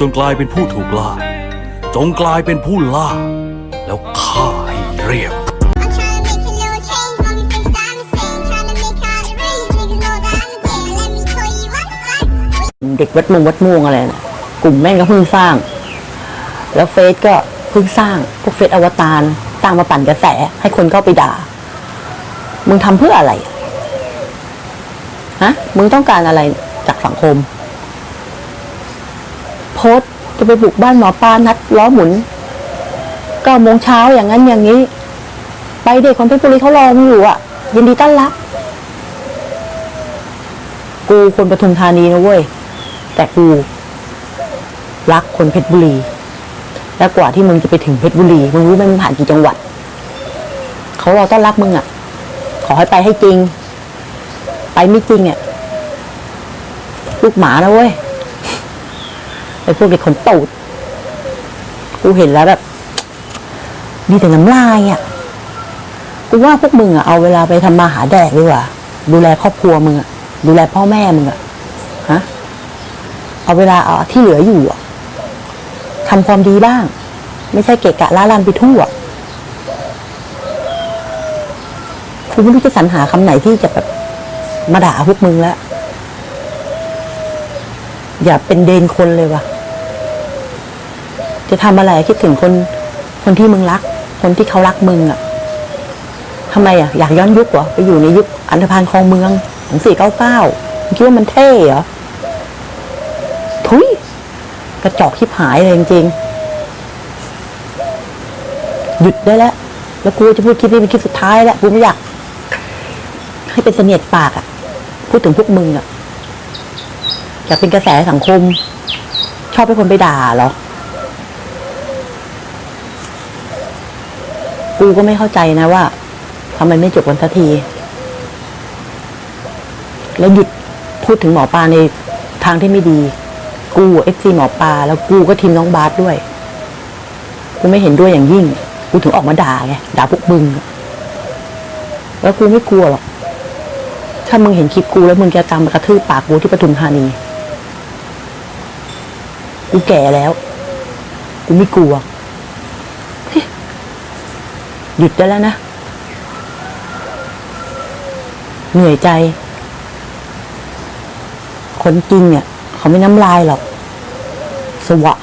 จนกลายเป็นผู้ถูกล่า จงกลายเป็นผู้ล่า แล้วฆ่าให้เรียบ I'm tryna make a little change, mommy thinks that I'm insane. Tryna make all the rage, niggas know that I'm a game. Let me tell you what the fuck. เด็กวัดมุงวัดม่วงอะไรนะกลุ่มแม่งก็เพิ่งสร้าง แล้วเฟซก็เพิ่งสร้าง พวกเฟซอวตารสร้างมาปั่นกระแส ให้คนเข้าไปด่า มึงทำเพื่ออะไร ฮะ มึงต้องการอะไรจากสังคม โพสต์จะไปบุกบ้านหมอปลานัดล้อหมุนเก้าโมงเช้าอย่างนั้นอย่างนี้ ไปเด็กคนเพชรบุรีเขารอมึงอยู่อะ ยินดีต้อนรับ กูคนปทุมธานีนะเว้ย แต่กูรักคนเพชรบุรี และกว่าที่มึงจะไปถึงเพชรบุรีมึงรู้ไหมมึงผ่านกี่จังหวัดเขารอต้อนรับมึงอะ ขอให้ไปให้จริง ไปไม่จริงอะลูกหมานะเว้ย ไอ้พวกเด็กขนตูดกูเห็นแล้วแบบมีแต่น้ำลายอะกูว่าพวกมึงอะเอาเวลาไปทำมาหาแดกดีกว่า ดูแลครอบครัวมึงอะดูแลพ่อแม่มึงอะฮะเอาเวลาเอาที่เหลืออยู่อะทำความดีบ้าง ไม่ใช่เกะกะล้าลันไปทั่วกูไม่รู้จะสรรหาคำไหนที่จะแบบมาด่าพวกมึงแล้ว อย่าเป็นเดนคนเลยว่ะ จะทำอะไรคิดถึงคนคนที่มึงรัก คนที่เขารักมึงอะทำไมอะอยากย้อนยุคเหรอไปอยู่ในยุคอันธพาลคลองเมืองของสี่เก้าเก้าคิดว่ามันเท่เหรอทุยกระจอกชิบหายเลยจริงๆหยุดได้แล้ว แล้วกูจะพูดคลิปนี้เป็นคลิปสุดท้ายแล้วกูไม่อยากให้เป็นเสนียดปากอะพูดถึงพวกมึงอะอยากเป็นกระแสสังคม ชอบให้คนไปด่าเหรอ กูก็ไม่เข้าใจนะว่าทำไมไม่จบกันสักที แล้วหยุดพูดถึงหมอปลาในทางที่ไม่ดี กูเอฟซีหมอปลาแล้วกูก็ทีมน้องบาสด้วย กูไม่เห็นด้วยอย่างยิ่ง กูถึงออกมาด่าไงด่าพวกมึง แล้วกูไม่กลัวหรอก ถ้ามึงเห็นคลิปกูแล้วมึงจะตามมากระทืบปากกูที่ปทุมธานี กูแก่แล้ว กูไม่กลัว หยุดได้แล้วนะ เหนื่อยใจ คนจริงเนี่ย เขาไม่น้ำลายหรอก สวะ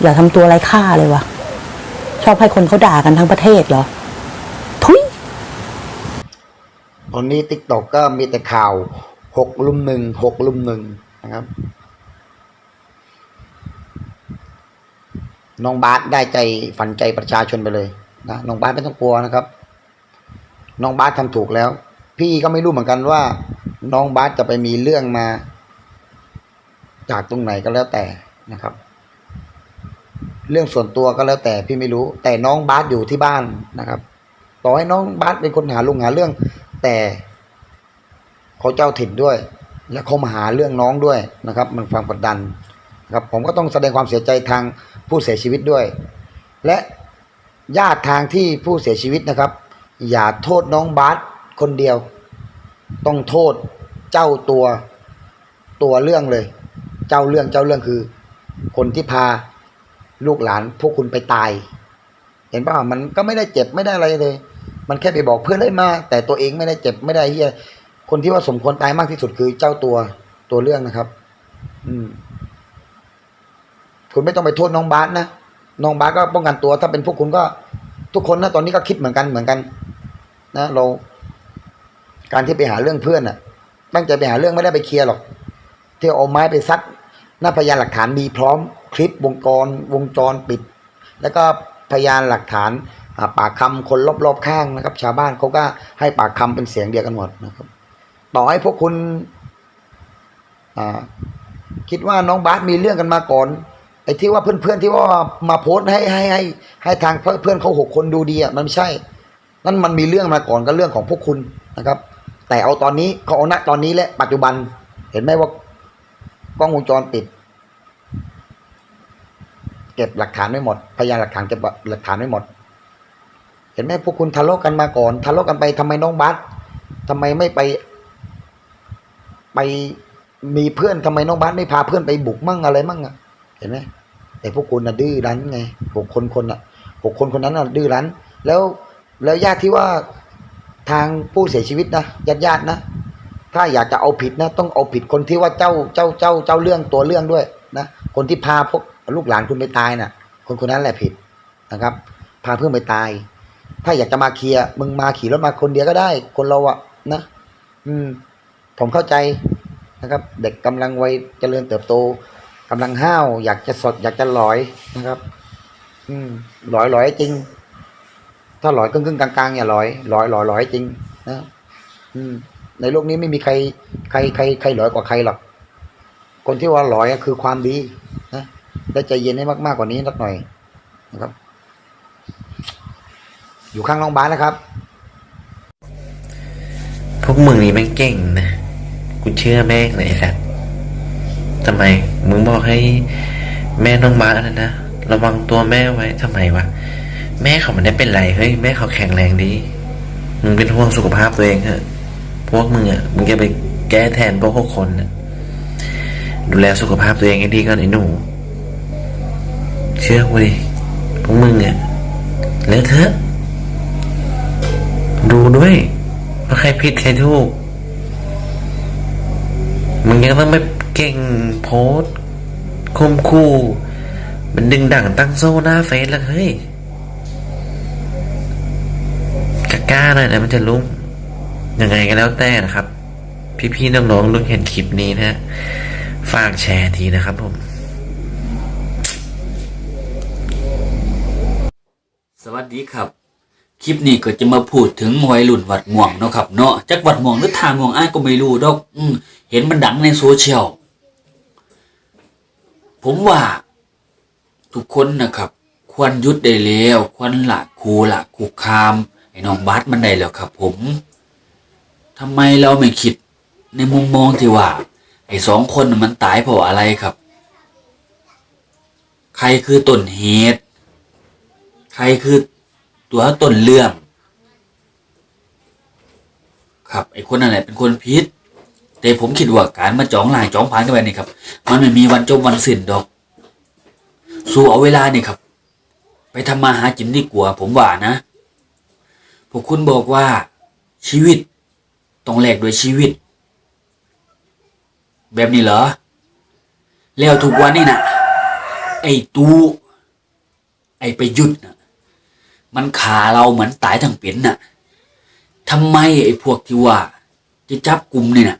อย่าทำตัวไร้ค่าเลยวะชอบให้คนเขาด่ากันทั้งประเทศเหรอ ทุยตอนนี้ติ๊กตอกก็มีแต่ข่าวหกลุมหนึ่งหกลุมหนึ่งนะครับ น้องบาสได้ใจฝันใจประชาชนไปเลย นะน้องบาสไม่ต้องกลัวนะครับ น้องบาสทำถูกแล้ว พี่ก็ไม่รู้เหมือนกันว่า น้องบาสจะไปมีเรื่องมา จากตรงไหนก็แล้วแต่นะครับ เรื่องส่วนตัวก็แล้วแต่พี่ไม่รู้ แต่น้องบาสอยู่ที่บ้านนะครับ ต่อให้น้องบาสเป็นคนหาลุงหาเรื่อง แต่เขาเจ้าถิ่นด้วย และเขามาหาเรื่องน้องด้วยนะครับ มันความกดดันครับผมก็ต้องแสดงความเสียใจทางผู้เสียชีวิตด้วย และ ญาติทางที่ผู้เสียชีวิตนะครับ อย่าโทษน้องบาสคนเดียว ต้องโทษเจ้าตัวตัวเรื่องเลย เจ้าเรื่องเจ้าเรื่องคือ คนที่พาลูกหลานพวกคุณไปตาย เห็นป่ะมันก็ไม่ได้เจ็บไม่ได้อะไรเลย มันแค่ไปบอกเพื่อนเลยมา แต่ตัวเองไม่ได้เจ็บไม่ได้เฮียคนที่ว่าสมควรตายมากที่สุดคือเจ้าตัวตัวเรื่องนะครับ อืม คุณไม่ต้องไปโทษน้องบาสนะน้องบาสก็ป้องกันตัว ถ้าเป็นพวกคุณก็ ทุกคนนะตอนนี้ก็คิดเหมือนกันเหมือนกัน นะเรา การที่ไปหาเรื่องเพื่อนอะ ตั้งใจไปหาเรื่องไม่ได้ไปเคลียร์หรอกที่เอาไม้ไปซัดหน้าพยานหลักฐานมีพร้อม คลิปวงจรวงจรปิด แล้วก็พยานหลักฐานปากคำคนรอบๆข้างนะครับ ชาวบ้านเขาก็ให้ปากคำเป็นเสียงเดียวกันหมดนะครับ ต่อให้พวกคุณคิดว่าน้องบาสมีเรื่องกันมาก่อน ไอ้ที่ว่าเพื่อนๆที่ว่ามาโพสต์ให้ให้ให้ให้ทางเพื่อนเขาหกคนดูดีอะมันไม่ใช่ นั่นมันมีเรื่องมาก่อนก็เรื่องของพวกคุณนะครับ แต่เอาตอนนี้เขาเอาณตอนนี้และปัจจุบัน เห็นไหมว่ากล้องวงจรปิด เก็บหลักฐานไม่หมด พยานหลักฐานเก็บหลักฐานไม่หมด เห็นไหมพวกคุณทะเลาะกันมาก่อนทะเลาะกันไปทำไมน้องบัสทำไมไม่ไป ไปมีเพื่อนทำไมน้องบาสไม่พาเพื่อนไปบุกมั่งอะไรมั่งอะ ห็นไหมแต่พวกคุณน่ะดื้อรั้นไงหกคนคนอะหกคนคนนั้นน่ะดื้อรั้น แล้วแล้วญาติที่ว่าทางผู้เสียชีวิตนะญาติญาติๆนะ ถ้าอยากจะเอาผิดนะ ต้องเอาผิดคนที่ว่าเจ้าเจ้าเจ้าเจ้าเรื่องตัวเรื่องด้วยนะคนที่พาพวกลูกหลานคุณไปตายน่ะ คนคนนั้นแหละผิดนะครับ พาเพื่อนไปตาย ถ้าอยากจะมาเคลียร์มึงมาขี่รถมาคนเดียวก็ได้ คนเราอะนะ อืม ผมเข้าใจนะครับ เด็กกำลังวัยเจริญเติบโต กำลังห้าวอยากจะสด อยากจะลอยนะครับ อืมลอยลอยจริง ถ้าลอยครึ่งครึ่งๆกลางๆอย่าลอยลอยลอยลอยจริงนะอืม ในโลกนี้ไม่มีใคร ใครใครใครลอยกว่าใครหรอกคนที่ว่าลอยคือความดีนะได้ใจเย็นให้มากๆกว่านี้สักหน่อยนะครับ อยู่ข้างน้องบ้านนะครับ พวกมึงนี่แม่งเก่งนะ กูเชื่อแม่งเลยไอ้สัตว์ ทำไม มึงบอกให้แม่น้องบาสนะนะ ระวังตัวแม่ไว้ทำไมวะ แม่เขามันได้เป็นไร เฮ้ย แม่เขาแข็งแรงดี มึงเป็นห่วงสุขภาพตัวเองเถอะ พวกมึงอะ มึงจะไปแก้แทนพวกหกคนนะดูแลสุขภาพตัวเองให้ดีก่อนไอ้หนู เชื่อกูดิ พวกมึงอะแล้วเถอะ ดูด้วยว่าใครผิดใครถูก มึงยังต้องไปเก่งโพสคมคู่ มันดึงดั่งตั้งโซ่หน้าเฟซแล้วเฮ้ยกล้าหน่อยนะมันจะลุ่งยังไงก็แล้วแต่นะครับ พี่ๆน้องๆลุงเห็นคลิปนี้นะ ฝากแชร์ทีนะครับผมสวัสดีครับ คลิปนี้ก็จะมาพูดถึงวัยรุ่นวัดม่วงเนาะครับเนาะจากวัดม่วงหรือทางม่วงอ้ายก็ไม่รู้ดอกอืเห็นมันดังในโซเชียลผมว่า ทุกคนนะครับ ควรยุดได้แล้ว ควรละคูละคุกคามไอ้น้องบาสมันได้แล้วครับ ผมทำไมเราไม่คิดในมุมมองที่ว่า ไอ้สองคนมันตายเพราะอะไรครับ ใครคือต้นเหตุ ใครคือ ตัวต้นเรื่อง ครับไอ้คนนั่นแหละเป็นคนพิษแต่ผมคิดว่าการมาจองลายจองผ่านกันไปนี่ครับ มันไม่มีวันจบวันสิ้นดอก สู้เอาเวลานี่ครับ ไปทำมาหากินดีกว่าผมว่านะพวกคุณบอกว่า ชีวิตต้องแลกด้วยชีวิต แบบนี้เหรอ แล้วทุกวันนี่นะไอ้ตูไอ้ไปยุดนะ มันขาเราเหมือนตายทั้งเป็นน่ะทำไมไอ้พวกที่ว่าจะจับกลุ่มเนี่ยนะ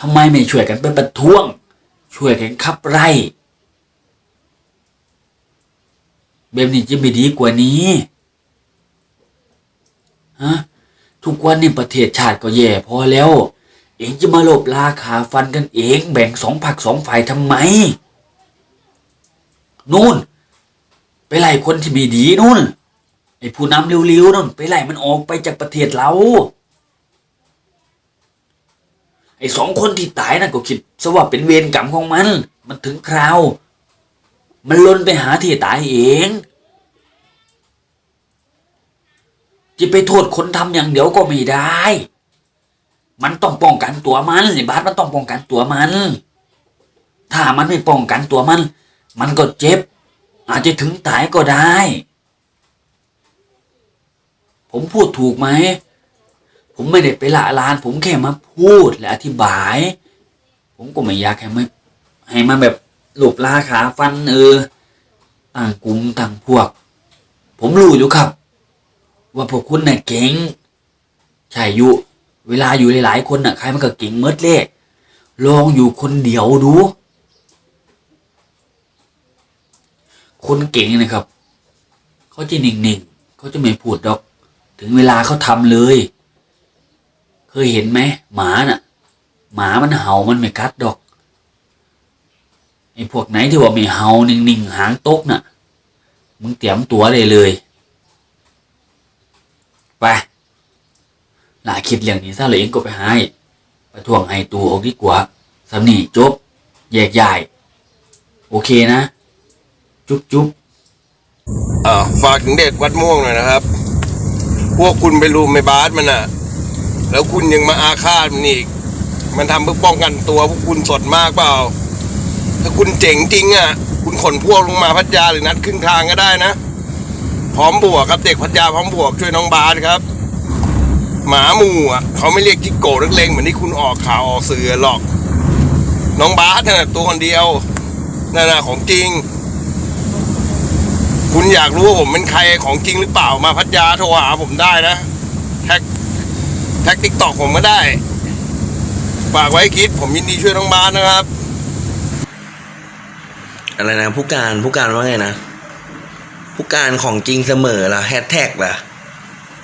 ทำไมไม่ช่วยกันไปประท้วง ช่วยกันขับไล่แบบนี้จะไม่ดีกว่านี้ฮะทุกวันนี้ประเทศชาติก็แย่พอแล้ว เองจะมาลบลาขาฟันกันเอง แบ่งสองผักสองฝ่ายทำไม นู่น ไปไล่คนที่ไม่ดีนู่นไอ้ผู้นำเร็วๆนู่นไปไล่มันออกไปจากประเทศเราไอ้สองคนที่ตายนั่นก็คิดซะว่าเป็นเวรกรรมของมัน มันถึงคราว มันลนไปหาที่ตายเองจะไปโทษคนทำอย่างเดียวก็ไม่ได้ มันต้องป้องกันตัวมันไอ้บาสมันต้องป้องกันตัวมัน ถ้ามันไม่ป้องกันตัวมัน มันก็เจ็บ อาจจะถึงตายก็ได้ ผมพูดถูกไหม ผมไม่ได้ไปละลาน ผมแค่มาพูดและอธิบาย ผมก็ไม่อยากให้มาให้มาแบบหลบลาขาฟันเออต่างกลุ่มต่างพวก ผมรู้อยู่ครับ ว่าพวกคุณน่ะเก่งใช่อยู่ เวลาอยู่หลายๆคนน่ะใครมันก็เก่งเมดเลขลองอยู่คนเดียวดู คนเก่งนะครับ เขาจะนิ่งๆเขาจะไม่พูดดอก ถึงเวลาเขาทำเลย เคยเห็นไหมหมาน่ะ หมามันเห่ามันไม่กัดดอกไอ้พวกไหนที่ว่าไม่เห่านิ่งๆหางตกน่ะ มึงเตรียมตัวเลยเลยไปหลาคิดเรื่องนี้ซะเลยเองก็ไปให้ไปทวงให้ตัวออกดีกว่าสำนีจบ แยกย้ายโอเคนะ จุ๊บจุ๊บอ่าฝากถึงเด็กวัดม่วงหน่อยนะครับ พวกคุณไปรุมไม่บาสมันอะ แล้วคุณยังมาอาฆาตมันอีก มันทำเพื่อป้องกันตัว พวกคุณสดมากเปล่า ถ้าคุณเจ๋งจริงอะ คุณขนพวกลงมาพัทยาหรือนัดครึ่งทางก็ได้นะ พร้อมบวกครับเด็กพัทยาพร้อมบวกช่วยน้องบาสครับ หมาหมู่อะเขาไม่เรียกจิกโก้นักเลงเหมือนที่คุณออกข่าวออกสื่อหรอก น้องบาสน่ะตัวคนเดียวนั่นนะของจริง คุณอยากรู้ว่าผมเป็นใครของจริงหรือเปล่ามาพัทยาโทรหาผมได้นะ แท็กแท็กติ๊กตอกผมก็ได้ ฝากไว้คิด ผมยินดีช่วยน้องบาสนะครับ อะไรนะ ผู้การผู้การว่าไงนะ ผู้การของจริงเสมอล่ะแฮชแท็กล่ะ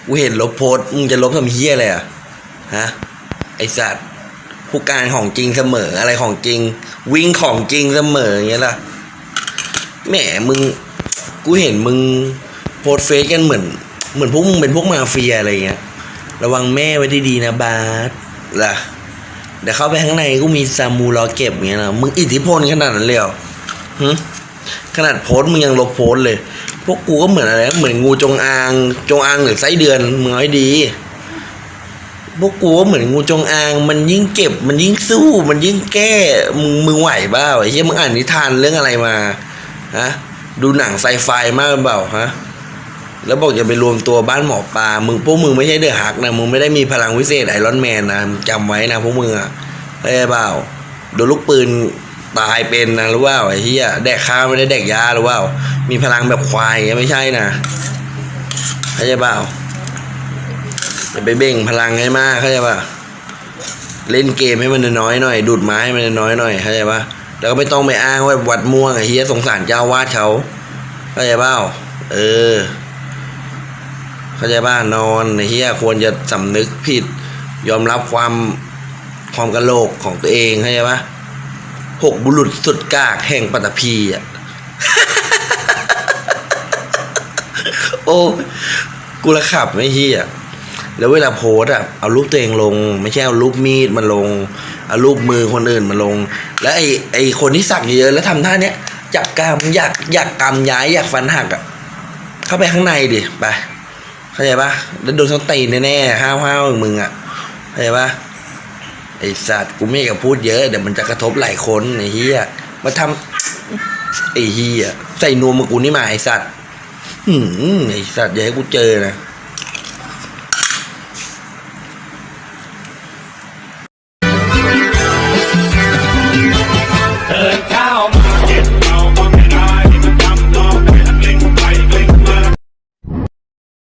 กูเห็นลบโพสมึงจะลบทำเฮียอะไรอะฮะไอสัตว์ผู้การของจริงเสมออะไรของจริง วิ่งของจริงเสมออย่างเงี้ยล่ะแหมมึง กูเห็นมึงโพสเฟซกันเหมือน เหมือนพวกมึงเป็นพวกมาเฟียอะไรเงี้ย ระวังแม่ไว้ดีๆนะบาสล่ะเดี๋ยวเข้าไปข้างในกูมีซามูรอเก็บเงี้ยนะมึงอิทธิพลขนาดนั้นเลยเหรอหึขนาดโพสมึงยังลบโพสเลย พวกกูก็เหมือนอะไร เหมือนงูจงอาง จงอางหรือไส้เดือนมึงเอาให้ดี พวกกูก็เหมือนงูจงอาง มันยิ่งเก็บ มันยิ่งสู้ มันยิ่งแก้ มึงมึงไหวเปล่าไอ้เหี้ยมึงอ่านนิทานเรื่องอะไรมา ฮะ ดูหนังไซไฟมากเปล่าฮะ แล้วบอกจะไปรวมตัวบ้านหมอปลา มึงพวกมึงไม่ใช่เดอะฮักนะ มึงไม่ได้มีพลังวิเศษไอรอนแมนนะมึงจำไว้นะพวกมึงอะเข้าใจเปล่า โดนลูกปืนตายเป็นนะรู้เปล่าไอ้เหี้ยแดกข้าวไม่ได้แดกยารู้เปล่า มีพลังแบบควายไม่ใช่นะเข้าใจเปล่าอย่าไปเบ่งพลังให้มากเข้าใจป่ะเล่นเกมให้มันน้อยหน่อย ดูดไม้ให้มันน้อยหน่อยเข้าใจป่ะ แล้วก็ไม่ต้องไปอ้างว่าวัดม่วงไอ้เหี้ยสงสารเจ้าวาดเขาเข้าใจเปล่าเออ เข้าใจป่ะนอนไอ้เฮียควรจะสำนึกผิด ยอมรับความความกระโหลกของตัวเองเข้าใจปะหกบุรุษสุดกากแห่งปัตตภีอะโอ้กูละขับไม่เฮียแล้วเวลาโพสอะเอารูปตัวเองลง ไม่ใช่เอารูปมีดมาลง เอารูปมือคนอื่นมาลง แล้วไอ้ไอ้คนที่สักเยอะแล้วทำท่าเนี้ยจับกามอยากอยากกำย้ายอยากฟันหักอะเข้าไปข้างในดิไปเข้าใจปะแล้วโดนสตีนแน่ๆห้าวห้าวๆมึงอะเข้าใจปะไอสัตว์กูไม่อยากพูดเยอะเดี๋ยวมันจะกระทบหลายคนไอ้เหี้ยมาทำไอ้เหี้ยใส่นวมมากูนี่มาไอสัตว์หืมไอสัตว์อย่าให้กูเจอนะ